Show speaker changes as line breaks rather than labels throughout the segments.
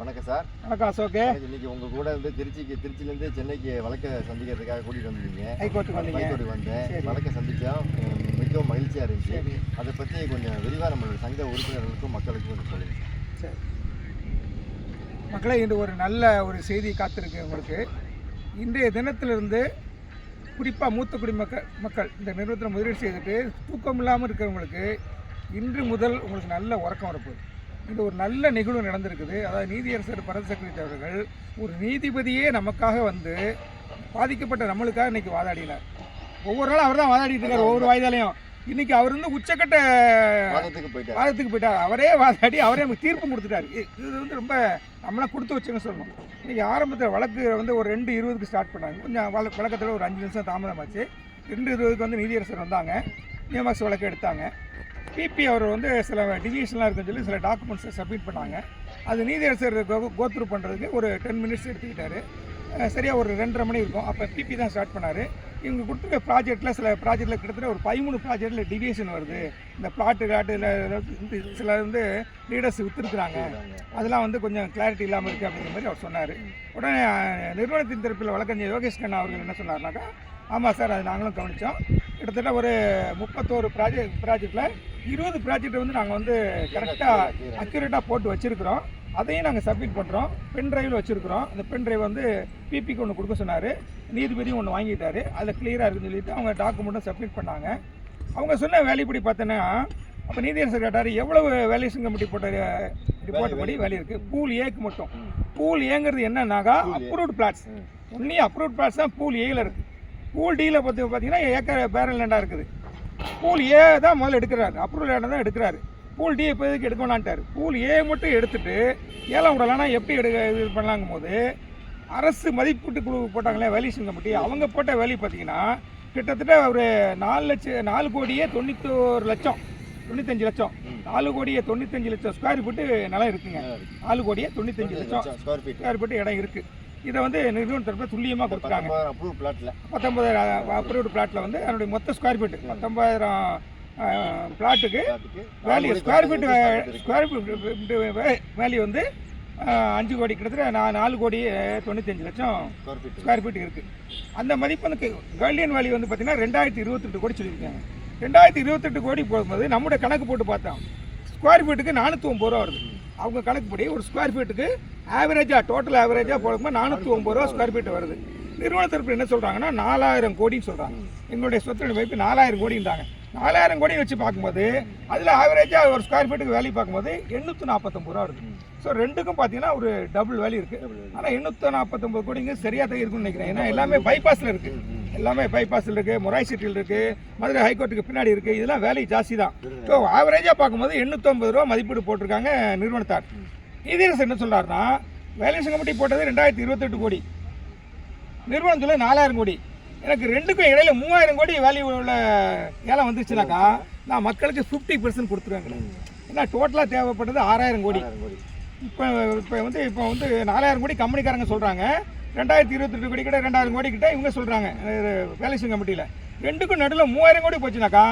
வணக்கம் சார்.
வணக்கம் அசோக்கு
இன்னைக்கு உங்க கூட வந்து திருச்சிக்கு திருச்சியிலேருந்து சென்னைக்கு வழக்க சந்திக்கிறதுக்காக கூட்டிட்டு வந்திருந்தீங்க
ஹைகோர்ட்டுக்கு வந்தீங்க.
வந்தேன். வழக்க சந்திச்சோம் மிகவும் மகிழ்ச்சியா இருந்துச்சு. அதை பத்தி கொஞ்சம் விரிவா நம்மளோட சங்க உறுப்பினர்களுக்கும் மக்களுக்கும் கொஞ்சம் சொல்லுங்க
சரி. மக்களே இன்று ஒரு நல்ல ஒரு செய்தி காத்திருக்கு உங்களுக்கு. இன்றைய தினத்திலிருந்து குறிப்பாக மூத்த குடிமக்கள் மக்கள் இந்த நிறுவனத்தில் முதலீடு செய்துட்டு தூக்கம் இல்லாமல் இருக்கிறவங்களுக்கு இன்று முதல் உங்களுக்கு நல்ல உறக்கம் வரப்போகுது. இந்த ஒரு நல்ல நிகழ்வு நடந்திருக்குது. அதாவது நீதியரசர் பரத சக்கரவர்த்தி அவர்கள் ஒரு நீதிபதியே நமக்காக வந்து பாதிக்கப்பட்ட நம்மளுக்காக இன்னைக்கு வாதாடினார். ஒவ்வொரு நாளும் அவர் தான் வாதாடிட்டு இருக்காரு ஒவ்வொரு வாய்தாலையும். இன்னைக்கு அவர் வந்து உச்சக்கட்ட
வாதத்துக்கு போயிட்டார்.
வாதத்துக்கு போயிட்டார். அவரே வாதாடி அவரே நமக்கு தீர்ப்பு கொடுத்துட்டாரு. இது வந்து ரொம்ப நம்மளாம் கொடுத்து வச்சுன்னு சொல்லணும். இன்னைக்கு ஆரம்பத்தில் வழக்கு வந்து ஒரு ரெண்டு இருபதுக்கு ஸ்டார்ட் பண்ணாங்க. கொஞ்சம் வழ வழக்கத்தில் ஒரு அஞ்சு நிமிஷம் தாமதமாச்சு. ரெண்டு இருபதுக்கு வந்து நீதியரசர் வந்தாங்க. நியமாக்ஸ் வழக்கு எடுத்தாங்க. பிபி அவர் வந்து சில டிவிஷன்லாம் இருக்குன்னு சொல்லி சில டாக்குமெண்ட்ஸை சப்மிட் பண்ணாங்க. அது நீதியரசர் கோத்ரூ பண்ணுறதுக்கு ஒரு டென் மினிட்ஸ் எடுத்துக்கிட்டாரு. சரியாக ஒரு ரெண்டரை மணி இருக்கும். அப்போ பிபி தான் ஸ்டார்ட் பண்ணார். இவங்க கொடுத்துருக்க ப்ராஜெக்ட்டில் சில ப்ராஜெக்ட்டில் கிட்டத்தட்ட ஒரு பதிமூணு ப்ராஜெக்ட்டில் டிவியேஷன் வருது. இந்த பிளாட்டு காட்டு சில வந்து லீடர்ஸ் விற்றுருக்குறாங்க அதெல்லாம் வந்து கொஞ்சம் கிளாரிட்டி இல்லாமல் இருக்குது அப்படிங்கிற மாதிரி அவர் சொன்னார். உடனே நிறுவனத்தின் தரப்பில் வழக்கறிஞர் யோகேஷ் கண்ணா அவர்கள் என்ன சொன்னார்னாக்கா ஆமாம் சார் அது நாங்களும் கவனித்தோம் கிட்டத்தட்ட ஒரு முப்பத்தோரு ப்ராஜெக்ட் ப்ராஜெக்டில் இருபது ப்ராஜெக்டை வந்து நாங்கள் வந்து கரெக்டாக அக்யூரேட்டாக போட்டு வச்சுருக்கிறோம். அதையும் நாங்கள் சப்மிட் பண்ணுறோம் பென் டிரைவில் வச்சுருக்கிறோம். அந்த பென் டிரைவ் வந்து பிபிக்கு ஒன்று கொடுக்க சொன்னார். நீதிபதியும் ஒன்று வாங்கிட்டாரு. அதில் கிளியராக இருக்குன்னு சொல்லிட்டு அவங்க டாக்குமெண்ட்டும் சப்மிட் பண்ணாங்க. அவங்க சொன்ன வேலைப்படி பார்த்தோன்னா அப்போ நீதியரசர் கேட்டார் எவ்வளவு வேல்யூஷன் கமிட்டி போட்ட ரிப்போர்ட் படி வேலை இருக்குது பூல் ஏக்கு மட்டும். பூல் ஏங்கிறது என்னன்னாக்கா. Approved plots. Only approved plots தான் பூல் ஏல இருக்குது பூல் டியில் பார்த்து பார்த்தீங்கன்னா ஏக்கர் பேரல் லேண்டாக இருக்குது. பூல் ஏ தான் முதல்ல எடுக்கிறாரு. அப்ரூவல் லேண்டை தான் எடுக்கிறாரு. பூல் டி இப்போதைக்கு எடுக்க வேணான்ட்டார் பூல் ஏ மட்டும் எடுத்துட்டு ஏலம் விடலாம்னா எப்படி எடுக்க இது பண்ணலாங்கும் போது அரசு மதிப்பீட்டு குழு போட்டாங்களே வேல்யூஷன் கமிட்டி அவங்க போட்ட வேல்யூ பார்த்தீங்கன்னா கிட்டத்தட்ட ஒரு நாலு லட்சம் நாலு கோடியே தொண்ணூத்தோரு லட்சம். தொண்ணூத்தஞ்சு லட்சம். நாலு கோடியே தொண்ணூத்தஞ்சு லட்சம் ஸ்கொயர் ஃபீட்டு நிலம் இருக்குங்க. நாலு கோடியே தொண்ணூத்தஞ்சு லட்சம்
ஸ்கொயர் ஃபீட்
ஸ்கொயர் ஃபீட்டு இடம் இருக்குது இதை வந்து நிறுவன தரப்பில் துல்லியமாக
பத்தொன்பதாயிரம் அப்ரூவ்
பத்தொன்பதாயிரம் அப்ரூவ்டு பிளாட்டில் வந்து அதனுடைய மொத்த ஸ்கொயர் ஃபீட்டு பத்தொன்பதாயிரம் பிளாட்டுக்கு value square feet square feet value வந்து அஞ்சு கோடி கிட்டத்தட்ட நா- நாலு கோடி தொண்ணூத்தஞ்சு லட்சம்
ஸ்கொயர் ஃபீட்
ஸ்கொயர் ஃபீட் இருக்குது அந்த மதிப்பு வந்து கர்லியன் வேல்யூ வந்து பார்த்தீங்கன்னா ரெண்டாயிரத்தி இருபத்தெட்டு கோடி சொல்லியிருக்காங்க. ரெண்டாயிரத்தி இருபத்தெட்டு கோடி போகும்போது நம்முடைய கணக்கு போட்டு பார்த்தோம். ஸ்கொயர் ஃபீட்டுக்கு நானூற்றி ஒம்பது ரூபா வருது. அவங்க கணக்குப்படி ஒரு ஸ்கொயர் ஃபீட்டுக்கு ஆவரேஜாக டோட்டல் ஆவரேஜாக போடும்போது நானூற்றி ஒம்பது ரூபா ஸ்கொயர் ஃபீட் வருது. நிறுவன தரப்பு என்ன சொல்கிறாங்கன்னா நாலாயிரம் கோடின்னு சொல்கிறாங்க எங்களுடைய சொத்து வைப்பு நாலாயிரம் கோடின்றாங்க. நாலாயிரம் கோடி வச்சு பார்க்கும்போது அதில் ஆவரேஜாக ஒரு ஸ்கொயர் ஃபீட்டுக்கு வேல்யூ பார்க்கும்போது எண்ணூற்றி நாற்பத்தொம்பது ரூபா இருக்குது ஸோ ரெண்டுக்கும் பார்த்தீங்கன்னா ஒரு டபுள் வேல்யூ இருக்குது ஆனால் எண்ணூற்றி நாற்பத்தொம்பது கோடிங்க சரியாக தான் இருக்குன்னு நினைக்கிறேன். ஏன்னா எல்லாமே பைபாஸில் இருக்குது எல்லாமே பைபாஸில் இருக்குது மொராய் சிட்டியில் இருக்குது மதுரை ஹைகோர்ட்டுக்கு பின்னாடி இருக்குது இதெல்லாம் வேலை ஜாஸ்தி தான். ஸோ ஆவரேஜாக பார்க்கும்போது எண்ணூற்றம்பது ரூபா மதிப்பீடு போட்டிருக்காங்க நிறுவனத்தார். நீதியரசர் என்ன சொல்றாருன்னா வேலேஷன் கமிட்டி போட்டது ரெண்டாயிரத்தி இருபத்தெட்டு கோடி. நிறுவனம் சொல்ல நாலாயிரம் கோடி. எனக்கு ரெண்டுக்கும் இடையில மூவாயிரம் கோடி வேல்யூ உள்ள ஏலம் வந்துச்சுனாக்கா நான் மக்களுக்கு ஃபிஃப்டி பர்சன்ட் கொடுத்துருவேன் ஏன்னா டோட்டலாக தேவைப்பட்டது ஆறாயிரம் கோடி. இப்போ இப்போ வந்து இப்போ வந்து நாலாயிரம் கோடி கம்பெனிக்காரங்க சொல்கிறாங்க ரெண்டாயிரத்தி இருபத்தெட்டு கோடி கிட்ட ரெண்டாயிரம் கோடி கிட்ட இவங்க சொல்கிறாங்க வேலேஷன் கமிட்டியில் ரெண்டுக்கும் நடுவில் மூவாயிரம் கோடி போச்சுனாக்கா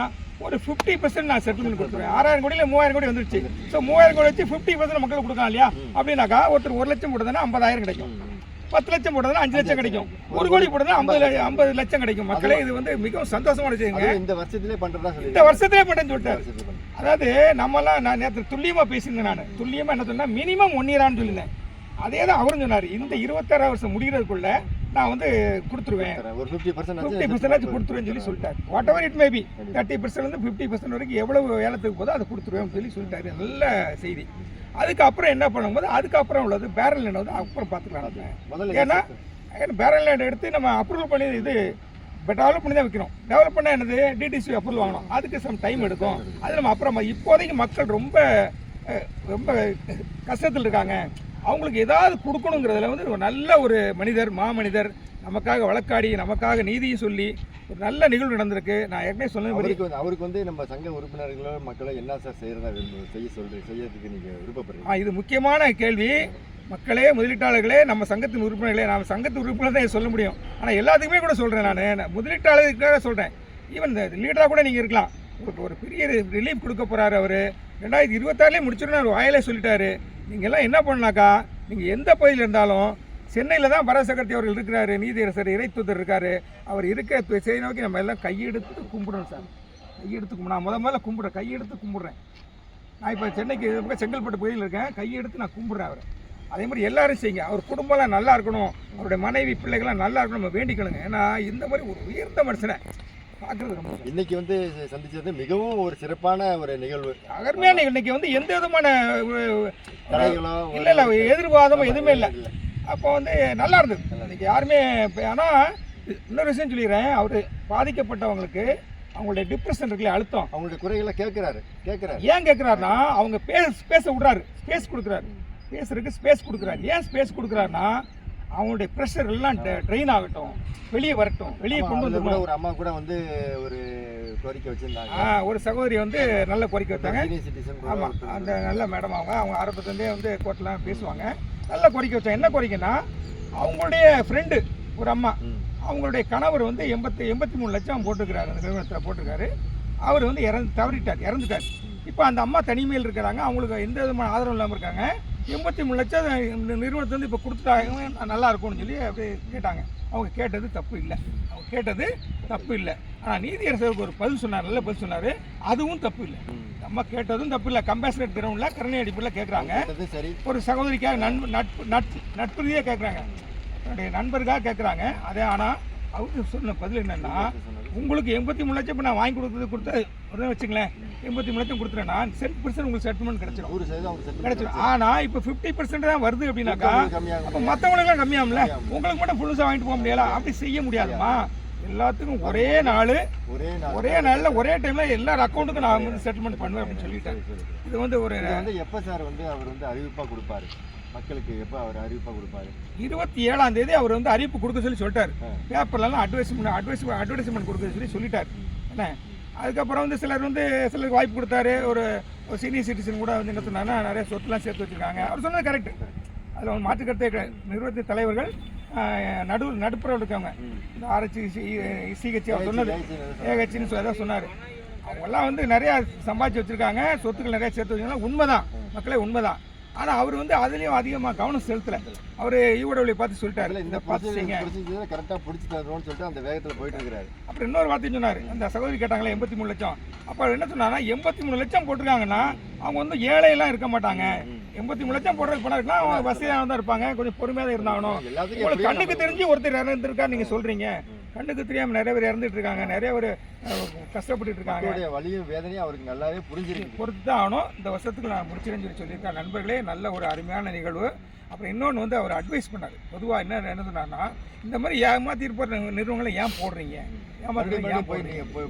ஒரு ஃபிஃப்டி பர்சன்ட் நான் செட்டில்மெண்ட் கொடுத்துருவேன். ஆறாயிரம் கோடியில் மூவாயிரம் கோடி வந்துருச்சு. ஸோ மூவாயிரம் கோடி வச்சு ஃபிஃப்டி பர்சன்ட் மக்களுக்கு கொடுக்கலாம் இல்லையா? அப்படின்னாக்கா ஒருத்தர் ஒரு லட்சம் போட்டதுன்னா ஐம்பதாயிரம் கிடைக்கும். பத்து லட்சம் போட்டதுன்னா அஞ்சு லட்சம் கிடைக்கும். ஒரு கோடி போட்டதுன்னா ஐம்பது ஐம்பது லட்சம் கிடைக்கும். மக்களே இது வந்து மிகவும் சந்தோஷமான
அதுவும் இந்த வருஷத்திலே பண்றதா சொல்லி
இந்த வருஷத்திலே பண்ணேன்னு சொல்லிட்டாரு. அதாவது நம்மலாம் நான் நேற்று துல்லியமாக பேசியிருந்தேன் நான். துல்லியமாக என்ன சொன்னேன் மினிமம் ஒன் இயரான்னு சொல்லியிருந்தேன். அதே தான் அவரும் சொன்னார் இந்த இருபத்தாறாம் வருஷம் முடிகிறதுக்குள்ள நான் வந்து கொடுத்துருவேன்.
ஒரு ஃபிஃப்டி பர்சன்ட்
ஃபிஃப்டி பர்சன்டேஜ் கொடுத்துருவேன்னு சொல்லி சொல்லிட்டாரு. Whatever it maybe thirty percent fifty percent வரைக்கும் எவ்வளவு ஏலத்துக்கு போதோ அதை கொடுத்துருவேன் சொல்லி சொல்லிட்டாரு. நல்ல செய்தி. அதுக்கப்புறம் என்ன பண்ணும்போது அதுக்கப்புறம் உள்ளது பேரல் லேண்ட் வந்து அப்புறம் பார்த்துக்கலாம்
முதல்ல
ஏன்னா பேரல் லேண்ட் எடுத்து நம்ம அப்ரூவல் பண்ணி இது டெவலப் பண்ணி தான் வைக்கணும் டெவலப் பண்ண என்னது? டிடிசி அப்ரூவல் வாங்கணும். அதுக்கு சம் டைம் எடுக்கும். அது நம்ம அப்புறம் இப்போதைக்கு மக்கள் ரொம்ப ரொம்ப கஷ்டத்தில் இருக்காங்க. அவங்களுக்கு ஏதாவது கொடுக்கணுங்கிறதுல வந்து ஒரு நல்ல ஒரு மனிதர் மாமனிதர் நமக்காக வழக்காடி நமக்காக நீதியும் சொல்லி ஒரு நல்ல நிகழ்வு நடந்திருக்கு. நான் ஏற்கனவே சொன்ன
அவருக்கு வந்து அவருக்கு வந்து நம்ம சங்க உறுப்பினர்களோ மக்களோ என்ன சார் விரும்பு- செய்ய சொல்ற செய்யறதுக்கு நீங்க விருப்பப்படுறீங்க?
இது முக்கியமான கேள்வி. மக்களே முதலீட்டாளர்களே நம்ம சங்கத்தின் உறுப்பினர்களே நான் சங்கத்தின் உறுப்பினர் தான் சொல்ல முடியும். ஆனால் எல்லாத்துக்குமே கூட சொல்கிறேன் நான். முதலீட்டாளர்களுக்காக சொல்கிறேன் ஈவன் இந்த லீடராக கூட நீங்கள் இருக்கலாம். ஒரு பெரிய ரிலீஃப் கொடுக்க போகிறாரு அவர். ரெண்டாயிரத்தி இருபத்தாறுலேயே முடிச்சிடணும் அவர் வாயிலே சொல்லிட்டாரு. நீங்கள் எல்லாம் என்ன பண்ணாக்கா நீங்கள் எந்த பகுதியில் இருந்தாலும் சென்னையில் தான் பரத அவர்கள் இருக்கிறாரு நீதியரசர் இறைத்துதர் இருக்காரு அவர் இருக்க திசையை நோக்கி நம்ம எல்லாம் கையெடுத்து கும்பிடணும் சார். கையெடுத்து கும்பிட நான் முத முதல்ல கும்பிட்றேன் கையெடுத்து கும்பிட்றேன். நான் இப்போ சென்னைக்கு இது பக்கம் செங்கல்பட்டு பகுதியில் இருக்கேன் கையெடுத்து நான் கும்பிட்றேன் அவர். அதே மாதிரி எல்லாரும் செய்யுங்க அவர் குடும்பம்லாம் நல்லா இருக்கணும் அவருடைய மனைவி பிள்ளைகள்லாம் நல்லா இருக்கணும் நம்ம வேண்டிக்கணுங்க. ஏன்னா இந்த மாதிரி ஒரு உயர்ந்த மனுஷனை
இன்னைக்கு வந்து சந்திச்சது மிகவும் ஒரு சிறப்பான ஒரு நிகழ்வு.
அருமையான இன்னைக்கு வந்து எந்த விதமான இல்லை இல்லை எதிர்வாதமும் எதுவுமே இல்லை. அப்போ வந்து நல்லா இருந்தது. இன்னைக்கு யாருமே இப்போ ஆனால் இன்னொரு விஷயம் சொல்லிடுறேன். அவர் பாதிக்கப்பட்டவங்களுக்கு அவங்களுடைய டிப்ரெஷன் இருக்குல்ல அழுத்தம்.
அவங்களுடைய குறைகளை கேட்கிறாரு கேட்கிறாரு.
ஏன் கேட்குறாருன்னா அவங்க பேச பேச விட்றாரு. ஸ்பேஸ் கொடுக்குறாரு. பேசுறதுக்கு ஸ்பேஸ் கொடுக்குறாரு. ஏன் ஸ்பேஸ் கொடுக்குறாருன்னா அவங்களுடைய ப்ரெஷர் எல்லாம் ட்ரெயின் ஆகட்டும். வெளியே வரட்டும். வெளியே கொண்டு
அதுல கூட ஒரு அம்மா கூட வந்து ஒரு கோரிக்கை வச்சிருந்தாங்க.
ஒரு சகோதரி வந்து நல்ல கோரிக்கை வச்சாங்க. ஆமாம் அந்த நல்ல மேடம் அவங்க அவங்க ஆரம்பத்துலேருந்தே வந்து கோர்ட்லாம் பேசுவாங்க. நல்ல கோரிக்கை வச்சாங்க. என்ன கோரிக்கைன்னா அவங்களுடைய ஃப்ரெண்டு ஒரு அம்மா. அவங்களுடைய கணவர் வந்து எண்பத்தி எண்பத்தி மூணு லட்சம் போட்டிருக்கிறாரு. அந்த நிறுவனத்தில் போட்டிருக்காரு. அவர் வந்து இறந்து தவறிட்டார் இறந்துட்டார். இப்போ அந்த அம்மா தனிமையில் இருக்கிறாங்க. அவங்களுக்கு எந்த விதமான ஆதரவும் இல்லாமல் இருக்காங்க. எண்பத்தி மூணு லட்சம் இந்த நிறுவனத்தை வந்து இப்போ கொடுத்துட்டாங்க நல்லா இருக்கும்னு சொல்லி அப்படி கேட்டாங்க. அவங்க கேட்டது தப்பு இல்லை. அவங்க கேட்டது தப்பு இல்லை. ஆனால் நீதியரசருக்கு ஒரு பதில் சொன்னார் நல்ல பதில் சொன்னார். அதுவும் தப்பு இல்லை. நம்ம கேட்டதும் தப்பு இல்லை. கம்பேஷனட் கிரவுண்டில் கருணை அடிப்படையில் கேட்குறாங்க ஒரு சகோதரிக்காக நண்பு நட்பு நட்பு நட்பு ரீதியாக கேட்குறாங்க என்னுடைய நண்பருக்காக கேட்குறாங்க அதே ஆனால் அவருக்கு சொன்ன பதில் என்னன்னா உங்களுக்கு எண்பத்தி மூணு லட்சம் இப்போ நான் வாங்கி கொடுத்தது கொடுத்த உடனே வச்சுங்களேன். எண்பத்தி மூணு லட்சம் கொடுத்துட்டேன்னா சென்ட் பர்சன்ட் உங்களுக்கு செட்டில்மெண்ட் கிடைச்சிடும்
நூறு சதவீதம்
கிடைச்சிடும் ஆனால் இப்போ ஃபிஃப்டி பர்சன்ட் தான் வருது அப்படின்னாக்கா அப்போ மற்றவங்களுக்குலாம் கம்மியாகும்ல. உங்களுக்கு மட்டும் ஃபுல்ஸாக வாங்கிட்டு போக முடியல. அப்படி செய்ய முடியாதுமா எல்லாத்துக்கும் ஒரே நாள்
ஒரே நாள்.
ஒரே நாளில் ஒரே டைமில் எல்லார் அக்கௌண்ட்டுக்கும் நான் வந்து செட்டில்மெண்ட் பண்ணுவேன் அப்படின்னு
சரி.
இது வந்து ஒரு
வந்து எப்ப சார் வந்து அவர் வந்து அறிவிப்பா கொடுப்பாரு? மக்களுக்கு எப்ப அவர் அறிவிப்பா கொடுப்பாரு?
இருபத்தி ஏழாம் தேதி அவர் வந்து அறிவிப்பு கொடுக்க சொல்லி சொல்லிட்டாரு.
ஆ.
பேப்பர்லலாம் அட்வைஸ்மெண்ட் அட்வைஸ் அட்வர்டைஸ்மெண்ட் கொடுக்க சொல்லி சொல்லிட்டார். என்ன? அதுக்கப்புறம் வந்து சிலர் வந்து சிலருக்கு வாய்ப்பு கொடுத்தாரு. ஒரு சீனியர் சிட்டிசன் கூட வந்து என்ன சொன்னாங்கன்னா நிறைய சொத்துலாம் சேர்த்து வச்சிருக்காங்க. அவர் சொன்னது கரெக்ட் அதில் ஒரு மாற்றுக்கருத்தே கிடையாது. நிறுவனத்தின் தலைவர்கள் நடு நடுப்புற இருக்காங்க இந்த ஆராய்ச்சி சிஹெச் அவர் சொன்னது. ஏகச்சின்னு சொல்லி அதான் சொன்னார். அவங்கெல்லாம் வந்து நிறையா சம்பாதிச்சு வச்சுருக்காங்க. சொத்துக்கள் நிறையா சேர்த்து வச்சுருக்காங்க. உண்மைதான். மக்களே உண்மைதான். ஆனால் அவர் வந்து அதுலேயும் அதிகமாக கவனம் செலுத்தலை. அவர் ஈவோடவளை பார்த்து சொல்லிட்டாரு. இந்த
இந்த
பார்த்து செய்யுங்க.
ப்ரொசீஜரை கரெக்டா பிடிச்சி தருவோம்னு சொல்லிட்டு அந்த வேகத்துல போயிட்டு இருக்காரு
அப்புறம் இன்னொரு வார்த்தை சொன்னார். அந்த சகோதரி கேட்டாங்களே எண்பத்தி மூணு லட்சம். அப்போ என்ன சொன்னாங்கன்னா எண்பத்தி மூணு லட்சம் போட்டிருக்காங்கன்னா அவங்க வந்து ஏழையெல்லாம் இருக்க மாட்டாங்க. எண்பத்தி மூணு லட்சம் போடுறதுக்கு போனாருன்னா அவங்க வசதியாக தான் இருப்பாங்க. கொஞ்சம் பொறுமையாக தான் இருந்தாகணும் கண்ணுக்கு தெரிஞ்சு ஒருத்தர் இறந்துருக்கா நீங்கள் சொல்கிறீங்க கண்ணுக்கு தெரியாமல் நிறைய பேர் இறந்துட்டு இருக்காங்க. நிறைய பேர் அஹ், கஷ்டப்பட்டுட்டு இருக்காங்க.
வலியும் வேதனையும் அவருக்கு நல்லாவே புரிஞ்சிருக்கு.
பொறுத்து தான் ஆகணும். இந்த வருஷத்துக்கு நான் முடிச்சிருன்னு சொல்லி சொல்லியிருக்கேன். நண்பர்களே நல்ல ஒரு அருமையான நிகழ்வு. அப்புறம் இன்னொன்று வந்து அவர் அட்வைஸ் பண்ணார். பொதுவாக என்ன என்ன சொன்னார்னா இந்த மாதிரி ஏமாத்திருப்ப நிறுவனங்களை ஏன் போடுறீங்க? ஏமாத்துறீங்க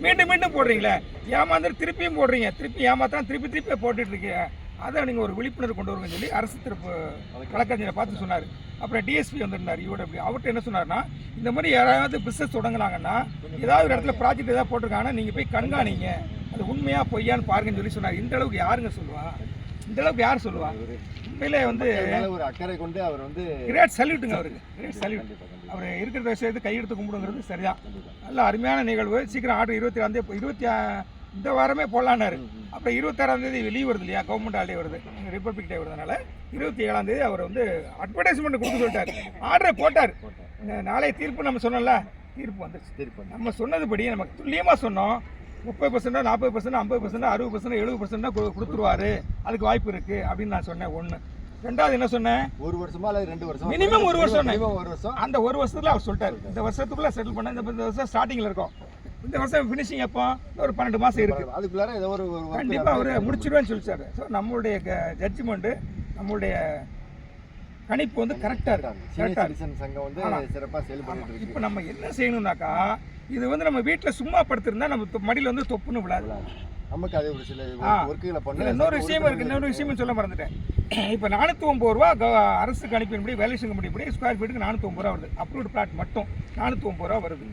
மீண்டும் மீண்டும் போடுறீங்களே. ஏமாந்துட்டு திருப்பியும் போடுறீங்க. திருப்பி ஏமாத்தான் திருப்பி திருப்பி போட்டுட்டு இருக்கீங்க. அதை நீங்கள் ஒரு விழிப்புணர்வு கொண்டு வருங்கன்னு சொல்லி அரசு தரப்பு வழக்கறிஞரை பார்த்து சொன்னார். அப்புறம் டிஎஸ்பி வந்திருந்தார் யூடபிள்யூ அவர்கிட்ட என்ன சொன்னார்னா இந்த மாதிரி யாராவது பிஸ்னஸ் தொடங்குனாங்கன்னா ஏதாவது ஒரு இடத்துல ப்ராஜெக்ட் ஏதாவது போட்டிருக்காங்கன்னா நீங்கள் போய் கண்காணிங்க. அது உண்மையா பொய்யான்னு பாருங்கன்னு சொல்லி சொன்னார். இந்த அளவுக்கு யாருங்க சொல்லுவா? இந்த அளவுக்கு யார் சொல்லுவா? உண்மையிலே வந்து
ஒரு அக்கறை கொண்டு அவர் வந்து
கிரேட் சல்யூட்டுங்க அவருக்கு. கிரேட் சல்யூட் அவர் இருக்கிற விஷயத்தை கையெடுத்து கும்பிடுங்கிறது சரிதான். நல்ல அருமையான நிகழ்வு. சீக்கிரம் ஆர்டர் இருபத்தி தேதி இருபத்தி இந்த வாரமே போடலான்னாரு. அப்புறம் இருபத்தாறாம் தேதி லீவ் வருது இல்லையா? கவர்மெண்ட் ஹாலிடே வருது. ரிப்பப்ளிக் டே வருதுனால இருபத்தி ஏழாம் தேதி அவர் வந்து அட்வர்டைஸ்மெண்ட் கொடுக்க சொல்லிட்டார். ஆர்டர் போட்டார். நாளைய தீர்ப்பு நம்ம சொன்னோம்ல? தீர்ப்பு வந்துச்சு
திருப்பி
நம்ம சொன்னதுபடி நமக்கு துல்லியமாக சொன்னோம். முப்பது பர்சன்டா நாற்பது பர்சன்ட் ஐம்பது பர்சன்ட் அறுபது பர்சன்ட் எழுபது பர்சன்ட் கொடுத்துருவாரு. அதுக்கு வாய்ப்பு இருக்குது அப்படின்னு நான் சொன்னேன் ஒன்று ரெண்டாவது என்ன சொன்னேன்?
ஒரு வருஷமா அல்லது ரெண்டு வருஷம்?
Minimum ஒரு வருஷம்.
மினிமம் ஒரு வருஷம்.
அந்த ஒரு வருஷத்துல அவர் சொல்லிட்டாரு. இந்த வருஷத்துக்குள்ள செட்டில் பண்ண இந்த வருஷம் ஸ்டார்டிங்ல இருக்கும். இந்த வருஷம் ஃபினிஷிங் எப்போ? ஒரு பன்னெண்டு மாசம் இருக்கு.
அதுக்குள்ளார ஏதோ ஒரு ஒரு work
கண்டிப்பா அவர். முடிச்சிருவேன்னு சொல்லிச்சாரு ஸோ நம்மளுடைய ஜட்ஜ்மெண்ட் நம்மளுடைய கணிப்பு வந்து கரெக்டாக இருக்கு.
சீனியர்
கரெக்டாக
சங்கம் வந்து
ஆமா.
சிறப்பா செயல்பட்டு
இப்போ நம்ம என்ன செய்யணும்னாக்கா இது வந்து நம்ம வீட்டில் சும்மா படுத்திருந்தா நம்ம மடியில வந்து தொப்புன்னு விழாது.
நமக்கு அது ஒரு சில. ஒர்க்குகளை பண்ண
இன்னொரு விஷயம் இருக்கு. இன்னொரு விஷயம் சொல்ல மறந்துட்டேன். இப்போ நானூற்றி ஒம்பது ரூபா க- அரசுக்கு அனுப்பின்படி வேலை செய்ய முடியும்படி ஸ்கொயர் ஃபீட்டுக்கு நானூற்றி ஒம்பது ரூபா வருது. அப்ரூவ்டு பிளாட் மட்டும் நானூற்றி ஒம்பது ரூபா வருது.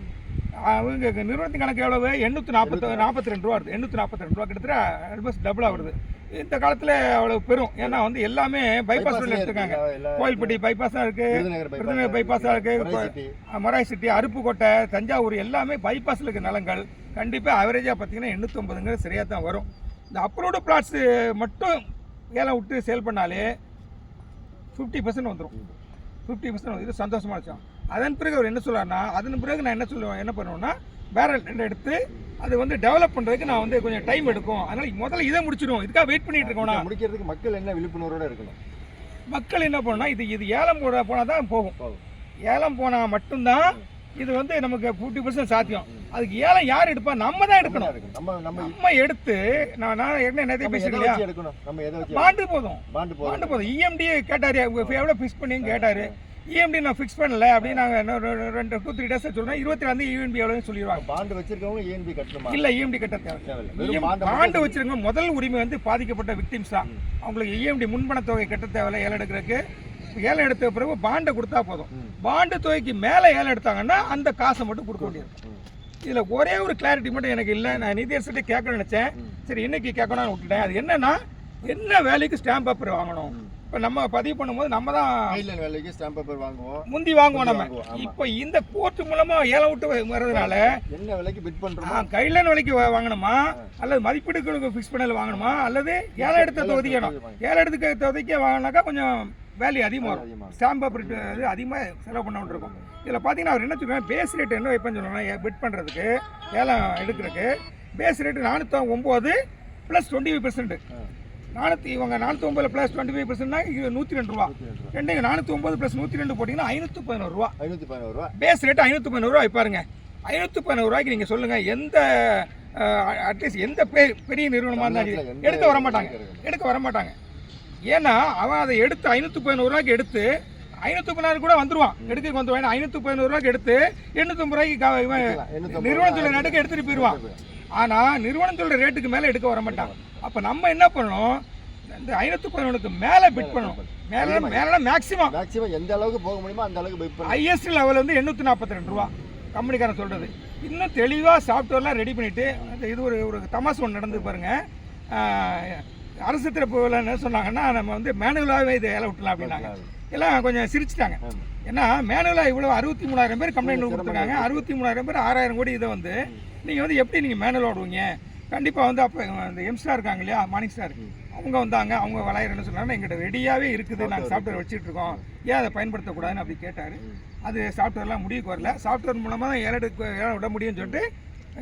அவங்க நிறுவனத்தின் கணக்கு எவ்வளவு எண்ணூற்றி நாற்பத்தி நாற்பத்தி ரெண்டு ரூபா வருது. எண்ணூற்றி நாற்பத்தி ரெண்டு ரூபா. கிட்டத்தட்ட ஆல்மோஸ்ட் டபுளாக வருது. இந்த காலத்தில் அவ்வளவு பெரும். ஏன்னா வந்து எல்லாமே பைபாஸ் ரோட்ல எடுத்துருக்காங்க. கோயில்பட்டி பைபாஸாக இருக்கு.
விருதுநகர்
பைபாஸாக இருக்கு.
சிட்டி
மராய் சிட்டி அருப்புக்கோட்டை தஞ்சாவூர் எல்லாமே பைபாஸில் இருக்க நிலங்கள். கண்டிப்பாக ஆவரேஜாக பார்த்தீங்கன்னா எண்ணூற்றம்பதுங்கிறது சரியாக தான் வரும். இந்த அப்ரூவ்டு பிளாட்ஸு மட்டும் ஏலம் விட்டு சேல் பண்ணாலே ஃபிஃப்டி பர்சன்ட் வந்துடும் ஃபிஃப்டி பர்சன்ட் இது சந்தோஷமான விஷயம் அதன் பிறகு அவர் என்ன சொல்றாருன்னா அதன் பிறகு நான் என்ன சொல்லுவேன் என்ன பண்ணுவேன்னா வேற ரெண்டு எடுத்து அது வந்து டெவலப் பண்ணுறதுக்கு நான் வந்து கொஞ்சம் டைம் எடுக்கும். அதனால முதல்ல இதை முடிச்சிடும் இதுக்காக வெயிட் பண்ணிட்டு இருக்கோம்னா
முடிக்கிறதுக்கு மக்கள் என்ன விழிப்புணர்வோட இருக்கணும்?
மக்கள் என்ன பண்ணா இது இது ஏலம் போட போனால் தான் போகும்.
போகும்.
ஏலம் போனால் மட்டும்தான் இது வந்து நமக்கு ஃபிஃப்டி பர்சன்ட் சாத்தியம். அதுக்கு ஏலம் யார் எடுப்பா? நம்ம தான் எடுக்கணும்.
நம்ம நம்ம
எடுத்து நான் நான் என்ன பேசுறேன்
வச்சு எடுக்கணும்? நம்ம எதை வச்சு
பாண்டு போதும்.
பாண்டு
பாண்டு
போதும்.
போதும் E இஎம்டி கேட்டாரு. எவ்வளோ ஃபிக்ஸ் பண்ணின்னு கேட்டாரு. இஎம்டி நான் ஃபிக்ஸ் பண்ணல. அப்படின்னு நாங்கள் ரெண்டு டூ த்ரீ டேஸ் சொல்றோம். இருபத்தி ரெண்டு இஎம்டி எவ்வளோன்னு சொல்லிடுவாங்க.
பாண்டு வச்சிருக்கவங்க ஏன்பி கட்டணுமா?
இல்ல இஎம்டி கட்ட தேவை
தேவையில்ல. பாண்டை
பாண்டு
மட்டும்
வச்சிருக்க முதல் உரிமை வந்து பாதிக்கப்பட்ட விக்டிம்ஸ் தான். அவங்களுக்கு இஎம்டி முன்பண தொகை கட்ட தேவையில்ல. ஏலம் எடுக்கிறதுக்கு ஏலம் எடுத்த பிறகு பாண்டை கொடுத்தா போதும். பாண்டு தொகைக்கு மேலே ஏலம் எடுத்தாங்கன்னா அந்த காசை மட்டும் கொடுக்க முடியாது. இதுல ஒரே ஒரு கிளாரிட்டி மட்டும் எனக்கு இல்லை. நான் நிதியரசிட்ட கேட்கணும்னு நினைச்சேன். சரி இன்னைக்கு கேட்கணும்னு விட்டுட்டேன். அது என்னன்னா என்ன வேலைக்கு ஸ்டாம்ப் பேப்பர் வாங்கணும்? இப்போ நம்ம பதிவு பண்ணும்போது நம்ம தான்
கைட்லைன் வேலைக்கு ஸ்டாம்ப் பேப்பர் வாங்குவோம்.
முந்தி வாங்குவோம் நம்ம. இப்போ இந்த கோர்ட் மூலமா ஏலம் விட்டு வர்றதுனால
என்ன விலைக்கு பிட் பண்றோமோ?
கைட்லைன் விலைக்கு வாங்கணுமா? அல்லது மதிப்பீடுகளுக்கு ஃபிக்ஸ் பண்ணல வாங்கணுமா? அல்லது ஏலம் எடுத்த தொகுதிக்கு வேணும் ஏலம் எடுத்த தொகுதிக்கு வாங்கினாக்கா கொஞ்சம் வேல்யூ அதிகமாக வரும்
அதிகமா
ஸ்டாம்ப் பேப்பர் இது அதிகமாக செலவு பண்ண இருக்கும். இதில் பார்த்தீங்கன்னா அவர் என்ன சொல்லுவாங்க பேஸ் ரேட் என்ன வைப்பேன்னு சொல்லுவாங்க பிட் பண்ணுறதுக்கு ஏலம் எடுக்கிறதுக்கு. பேஸ் ரேட்டு நானூற்றி ஒம்பது ப்ளஸ் டுவெண்ட்டி ஃபைவ் பர்சன்ட். நானூற்றி இவங்க நானூற்றி ஒம்பது ப்ளஸ் டுவெண்ட்டி ஃபைவ் பர்சன்ட்னா இது நூற்றி ரெண்டு ரூபா. ரெண்டு நானூற்றி ஒம்பது ப்ளஸ் நூற்றி ரெண்டு போட்டிங்கன்னா ஐநூற்றி பதினோரு ரூபா.
பதினோரு ரூபா.
பேஸ் ரேட் ஐநூற்றி பதினோரு ரூபா வைப்பாருங்க ஐநூற்றி பதினோரு ரூபாய்க்கு நீங்கள் சொல்லுங்கள் எந்த அட்லீஸ்ட் எந்த பெரிய நிறுவனமாக இருந்தாலும் எடுக்க வர மாட்டாங்க? எடுக்க வர மாட்டாங்க ஏன்னா அவன் அதை எடுத்து ஐநூற்றி பதினோரு ரூபாய்க்கு எடுத்து ஐநூற்றி பதினாறு கூட வந்துருவான். எடுக்க வந்துருவான். ஐநூற்றி பதினோரு ரூபாய்க்கு எடுத்து எண்ணூற்றம்பது ரூபாய்க்கு க- இவன்
எண்ணூத்தம்பது
நிறுவனம் சொல்ற ரேட்டுக்கு எடுத்துட்டு போயிடுவான். ஆனால் நிறுவனம் சொல்ற ரேட்டுக்கு மேலே எடுக்க வர மாட்டான். அப்போ நம்ம என்ன பண்ணணும்? இந்த ஐநூற்றி பதினொன்றுக்கு மேலே பிட் பண்ணணும். மேலே மேலே மேக்ஸிமம்
மேக்ஸிமம் எந்த அளவுக்கு போக முடியுமோ அந்த அளவுக்கு பிட் பண்ணணும்.
ஹையஸ்ட் லெவல் வந்து எண்ணூற்றி நாற்பத்தி ரெண்டு ரூபா. கம்பெனிக்காரன் சொல்கிறது இன்னும் தெளிவாக சாஃப்ட்வேர்லாம் ரெடி பண்ணிவிட்டு இது ஒரு ஒரு தமாசு ஒன்று நடந்து பாருங்க. ஆஹ், அரசு தரப்புல என்ன சொன்னாங்கன்னா நம்ம வந்து மேனுவலாகவே இதை ஏல விட்டலாம் அப்படின்னாங்க. எல்லாம் கொஞ்சம் சிரிச்சிட்டாங்க. ஏன்னா மேனுவலாக இவ்வளோ அறுபத்தி மூணாயிரம் பேர் கம்ப்ளைண்ட் கொடுத்துருக்காங்க. அறுபத்தி மூணாயிரம் பேர் ஆறாயிரம் கோடி இதை வந்து நீங்கள் வந்து எப்படி நீங்கள் மேனுவல் ஓடுவீங்க? கண்டிப்பாக வந்து அப்போ இந்த எம்ஸ்டார் இருக்காங்க இல்லையா? மார்னிங் ஸ்டார் அவங்க வந்தாங்க அவங்க வளையர் என்ன சொன்னாங்கன்னா எங்கிட்ட ரெடியாகவே இருக்குது நாங்கள் சாஃப்ட்வேர் வச்சுட்டு இருக்கோம். ஏன் அதை பயன்படுத்தக்கூடாதுன்னு அப்படி கேட்டார். அது சாஃப்ட்வேர்லாம் முடிவுக்கு வரல. சாஃப்ட்வேர் மூலமாக தான் எடுக்க ஏலம் விட முடியும்னு சொல்லிட்டு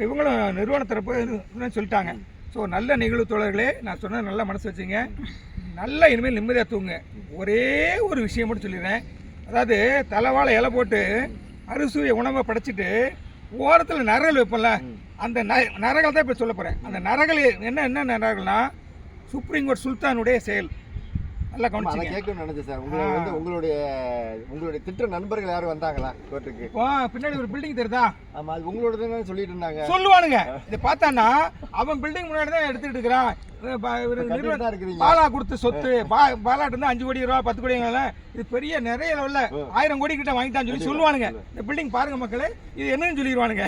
இவங்களும் நிறுவன தரப்பு இது சொல்லிட்டாங்க. ஸோ நல்ல நிகழ்வு தோழர்களே நான் சொன்னது நல்லா மனசு வச்சுங்க. நல்லா இனிமேல் நிம்மதியாக தூங்க ஒரே ஒரு விஷயம் மட்டும் சொல்லிடுறேன். அதாவது தலைவாழை இலை போட்டு அறுசுவை உணவை படைச்சிட்டு ஓரத்தில் நரகல் வைப்போம்ல? அந்த ந- நரகல் தான் இப்போ சொல்ல போகிறேன் அந்த நரகல் என்ன என்ன நரகல்னா சுப்ரீம் கோர்ட் சுல்தானுடைய செயல். நல்லா கவனிச்சிங்க.
கேட்கணும்னு நினைச்சேன் சார். உங்களை வந்து உங்களுடைய உங்களுடைய திட்ட நண்பர்கள் யாரும் வந்தாங்களா கோர்ட்டுக்கு?
இப்போ பின்னாடி ஒரு பில்டிங் தெரியுதா?
ஆமா அது உங்களோட சொல்லிட்டு இருந்தாங்க.
சொல்லுவானுங்க. இதை பார்த்தான்னா அவன் பில்டிங் முன்னாடி தான் எடுத்துட்டு இருக்கிறான். பாலா கொடுத்த சொத்து பாலாட்டு இருந்து அஞ்சு கோடி ரூபா பத்து கோடி இது பெரிய நிறைய லெவல்ல ஆயிரம் கோடி கிட்ட வாங்கிட்டான்னு சொல்லி சொல்லுவானுங்க. இந்த பில்டிங் பாருங்க மக்களே இது என்னன்னு சொல்லிடுவானுங்க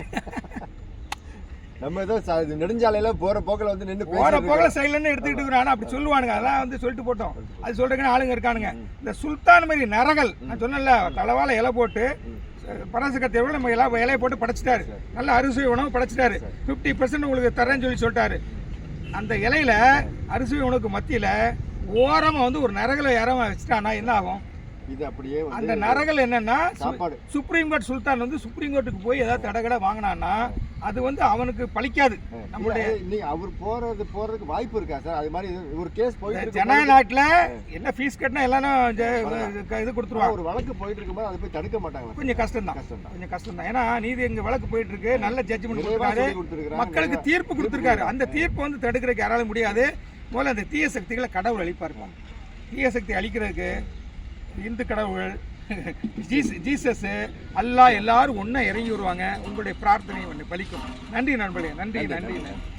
நம்ம ஏதோ நெடுஞ்சாலையில போற போக்கில் வந்து நின்று
போற
பேசிட்டு
போகல சைட்லன்னு எடுத்துக்கிட்டு இருக்கிறான் அப்படி சொல்லுவானுங்க. அதெல்லாம் வந்து சொல்லிட்டு போட்டோம். அது சொல்றதுக்குன்னு ஆளுங்க இருக்கானுங்க. இந்த சுல்தான் மாதிரி நரகல் நான் சொன்னேன்ல தலைவால இலை போட்டு பரசு எவ்வளோ நம்ம இலை இலையை போட்டு படைச்சிட்டாரு. நல்ல அரிசி உணவு படைச்சிட்டாரு. ஃபிஃப்டி பர்சன்ட் உங்களுக்கு தரேன்னு சொல்லி சொல்லிட்டாரு. அந்த இலையில அரிசி உணவுக்கு மத்தியில ஓரமா வந்து ஒரு நரகலை யாரும் வச்சுட்டானா என்ன ஆகும்?
இது அப்படியே
அந்த நரகல் என்னன்னா
சாப்பாடு.
சுப்ரீம் கோர்ட் சுல்தான் வந்து சுப்ரீம் கோர்ட்டுக்கு போய் ஏதாவது தடகடை வாங்கினான்னா அது வந்து அவனுக்கு பழிக்காது. நம்மளுடைய
நீ அவர் போறது போறதுக்கு வாய்ப்பு இருக்கா சார்? அது மாதிரி ஒரு கேஸ் போயிட்டு இருக்கு
ஜனநாயக நாட்டுல என்ன ஃபீஸ் கட்டினா எல்லாரும் இது கொடுத்துருவாங்க.
ஒரு வழக்கு போயிட்டு இருக்கும்போது அதை போய் தடுக்க மாட்டாங்களா
கொஞ்சம் கஷ்டம் தான்
கஷ்டம் தான்
கொஞ்சம் கஷ்டம் தான் ஏன்னா நீதி எங்க வழக்கு போயிட்டு இருக்கு. நல்ல ஜட்ஜ்மெண்ட் கொடுத்துருக்காரு. மக்களுக்கு தீர்ப்பு கொடுத்துருக்காரு. அந்த தீர்ப்பு வந்து தடுக்கிறதுக்கு யாராலும் முடியாது. முதல்ல அந்த தீய சக்திகளை கடவுள் அழிப்பாருப்பா தீய சக்தி அழிக்கிறதுக்கு இந்து கடவுள் ஜீஸ் ஜீசஸ் அல்லாஹ் எல்லாரும் ஒன்றா இறங்கி வருவாங்க. உங்களுடைய பிரார்த்தனை ஒன்று பலிக்கும். நன்றி நண்பர்களே நன்றி நன்றி. நன்றி.